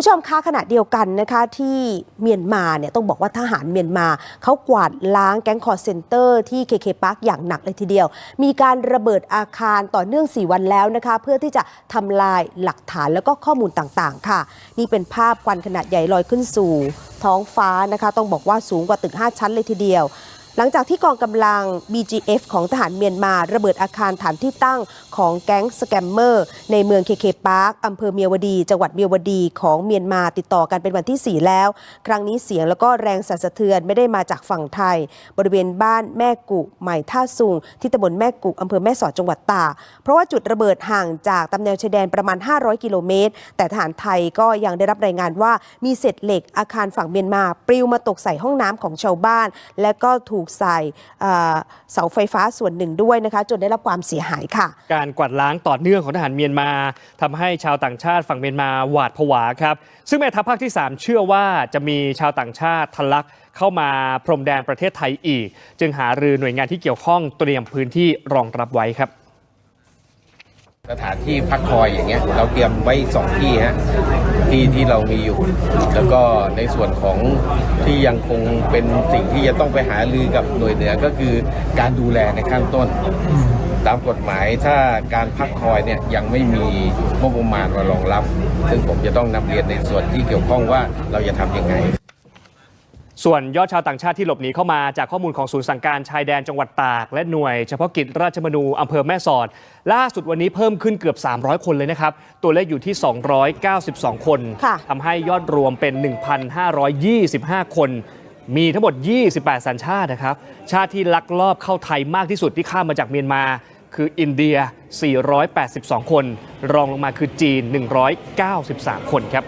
ผู้ชมคะขณะเดียวกันนะคะที่เมียนมาเนี่ยต้องบอกว่าทหารเมียนมาเขากวาดล้างแก๊งคอร์เซนเตอร์ที่เคเคพาร์คอย่างหนักเลยทีเดียว มีการระเบิดอาคารต่อเนื่อง 4 วันแล้วนะคะ เพื่อที่จะทำลายหลักฐานแล้วก็ข้อมูลต่างๆ ค่ะ นี่เป็นภาพควันขนาดใหญ่ลอยขึ้นสู่ ท้องฟ้านะคะ ต้องบอกว่าสูงกว่าตึก 5 ชั้นเลยทีเดียว หลังจากที่กองกำลัง BGF ของทหารเมียนมาระเบิดอาคารฐานที่ตั้งของแก๊งสแกมเมอร์ ในเมืองเคเคปาร์คอำเภอเมียวดี จังหวัดเมียวดีของเมียนมาติดต่อกันเป็นวันที่ 4 แล้ว ครั้งนี้เสียงแล้วก็แรงสั่นสะเทือนไม่ได้มาจากฝั่งไทย บริเวณบ้านแม่กุใหม่ท่าซุง ที่ตำบลแม่กุอำเภอแม่สอดจังหวัดตากเพราะว่าจุดระเบิดห่างจากตำแนวชายแดนประมาณ 500 กิโลเมตร แต่ทหารไทยก็ยังได้รับรายงานว่ามีเศษเหล็กอาคารฝั่งเมียนมาปลิวมาตกใส่ห้องน้ำของชาวบ้าน และก็ถูกใส่เอ่อเสาไฟฟ้าส่วนหนึ่งด้วยนะคะ จนได้รับความเสียหายค่ะ การกวาดล้างต่อเนื่องของทหารเมียนมาทำให้ชาวต่างชาติฝั่งเมียนมาหวาดผวาครับ ซึ่งแม่ทัพภาคที่ 3 เชื่อว่าจะมีชาวต่างชาติทะลักเข้ามาพรมแดนประเทศไทยอีก จึงหารือหน่วยงานที่เกี่ยวข้องเตรียมพื้นที่รองรับไว้ครับสถานที่พักคอยอย่างเงี้ยเราเตรียมไว้สองที่ฮะ ที่ที่เรามีอยู่ แล้วก็ในส่วนของที่ยังคงเป็นสิ่งที่จะต้องไปหาลือกับหน่วยเหนือก็คือการดูแลในขั้นต้น ตามกฎหมายถ้าการพักคอยเนี่ยยังไม่มีงบประมาณมารองรับ ซึ่งผมจะต้องนำเรียนในส่วนที่เกี่ยวข้องว่าเราจะทำยังไง ส่วนยอดชาวต่างชาติที่หลบหนีเข้ามาจากข้อมูลของศูนย์สั่งการชายแดนจังหวัดตาก และหน่วยเฉพาะกิจราชมนูอำเภอแม่สอด ล่าสุดวันนี้เพิ่มขึ้นเกือบ 300 คนเลยนะครับ ตัวเลขอยู่ที่ 292 คนค่ะ ทำให้ยอดรวมเป็น 1,525 คน มีทั้งหมด 28 สัญชาตินะครับ ชาติที่ลักลอบเข้าไทยมากที่สุดที่ข้ามมาจากเมียนมา คืออินเดีย 482 คน รองลงมาคือจีน 193 คนครับ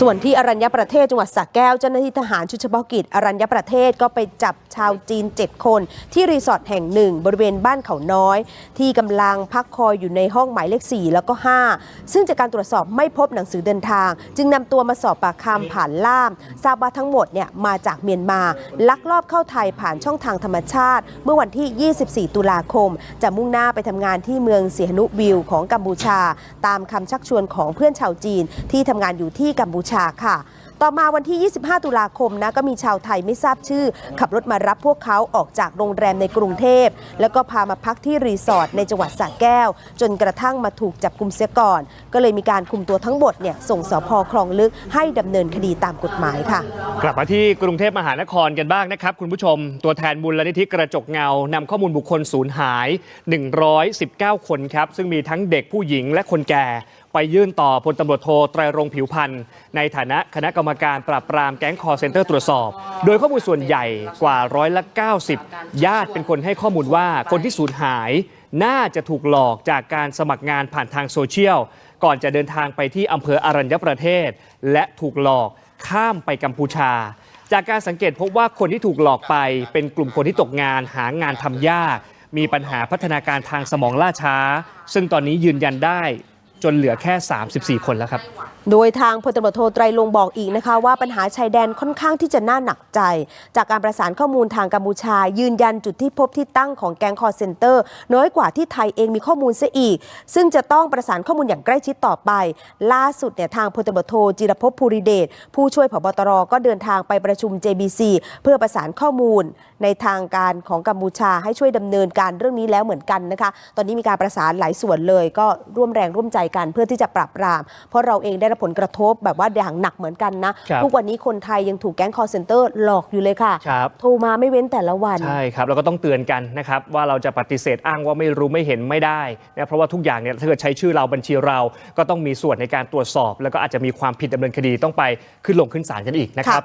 ส่วนที่อรัญญประเทศจังหวัดสระแก้วเจ้าหน้าที่ทหารชุดเฉพาะกิจอรัญญประเทศก็ไปจับชาวจีน 7 คน ที่รีสอร์ทแห่งหนึ่ง บริเวณบ้านเขาน้อย ที่กำลังพักคอยอยู่ในห้องหมายเลข 4 แล้วก็ 5 ซึ่งจากการตรวจสอบไม่พบหนังสือเดินทาง จึงนำตัวมาสอบปากคำผ่านล่าม ทราบว่าทั้งหมดเนี่ยมาจากเมียนมา ลักลอบเข้าไทยผ่านช่องทางธรรมชาติ เมื่อวันที่ 24 ตุลาคม จะมุ่งหน้าไปทำงานที่เมืองเสียนุวิวของกัมพูชา ตามคำชักชวนของเพื่อนชาวจีนที่ทำงานอยู่ที่กัมพูชาค่ะ ต่อมาวันที่ 25 ตุลาคมนะก็มีชาวไทยไม่ทราบชื่อ ขับรถมารับพวกเขาออกจากโรงแรมในกรุงเทพ แล้วก็พามาพักที่รีสอร์ทในจังหวัดสระแก้ว จนกระทั่งมาถูกจับกุมเสียก่อน ก็เลยมีการคุมตัวทั้งหมดเนี่ยส่งสพคลองลึกให้ดำเนินคดีตามกฎหมายค่ะ กลับมาที่กรุงเทพมหานครกันบ้างนะครับ คุณผู้ชม ตัวแทนมูลนิธิกระจกเงานำข้อมูลบุคคลสูญหาย 119 คนครับ ซึ่งมีทั้งเด็กผู้หญิงและคนแก่ ไปยื่นต่อพลตำรวจโทไตรรงผิวพันธ์ในฐานะคณะกรรมการปราบปรามแก๊งคอร์เซ็นเตอร์ตรวจสอบ โดยข้อมูลส่วนใหญ่กว่าร้อยละ90 ญาติเป็นคนให้ข้อมูลว่าคนที่สูญหายน่าจะถูกหลอกจากการสมัครงานผ่านทางโซเชียล ก่อนจะเดินทางไปที่อำเภออรัญญประเทศ และถูกหลอกข้ามไปกัมพูชา จากการสังเกตพบว่าคนที่ถูกหลอกไป เป็นกลุ่มคนที่ตกงานหางานทำยาก มีปัญหาพัฒนาการทางสมองล่าช้า ซึ่งตอนนี้ยืนยันได้ จนเหลือแค่ 34 คนแล้วครับ โดยทางพลตำรวจโทไตรลงบอกอีกนะคะ ว่าปัญหาชายแดนค่อนข้างที่จะน่าหนักใจ จากการประสานข้อมูลทางกัมพูชา ยืนยันจุดที่พบที่ตั้งของแก๊งคอร์เซนเตอร์ น้อยกว่าที่ไทยเองมีข้อมูลเสียอีก ซึ่งจะต้องประสานข้อมูลอย่างใกล้ชิดต่อไป ล่าสุดเนี่ยทางพลตำรวจโทจิรภพภูริเดชผู้ช่วยผบตรก็เดินทางไปประชุม JBC เพื่อประสานข้อมูล ในทางการของกัมพูชาให้ช่วยดำเนินการเรื่องนี้แล้วเหมือนกันนะคะ ตอนนี้มีการประสานหลายส่วนเลย ก็ร่วมแรงร่วมใจกันเพื่อที่จะปราบปราม เพราะเราเองได้รับผลกระทบแบบว่าอย่างหนักเหมือนกันนะ ครับ ทุกวันนี้คนไทยยังถูกแก๊งคอร์เซนเตอร์หลอกอยู่เลยค่ะ ครับ โทรมาไม่เว้นแต่ละวัน ใช่ครับแล้วก็ต้องเตือนกันนะครับว่าเราจะปฏิเสธอ้างว่าไม่รู้ไม่เห็นไม่ได้นะเพราะว่าทุกอย่างเนี่ยถ้าเกิดใช้ชื่อเราบัญชีเราก็ต้องมีส่วนในการตรวจสอบ แล้วก็อาจจะมีความผิดดำเนินคดีต้องไปขึ้นลงขึ้นศาลกันอีกนะครับ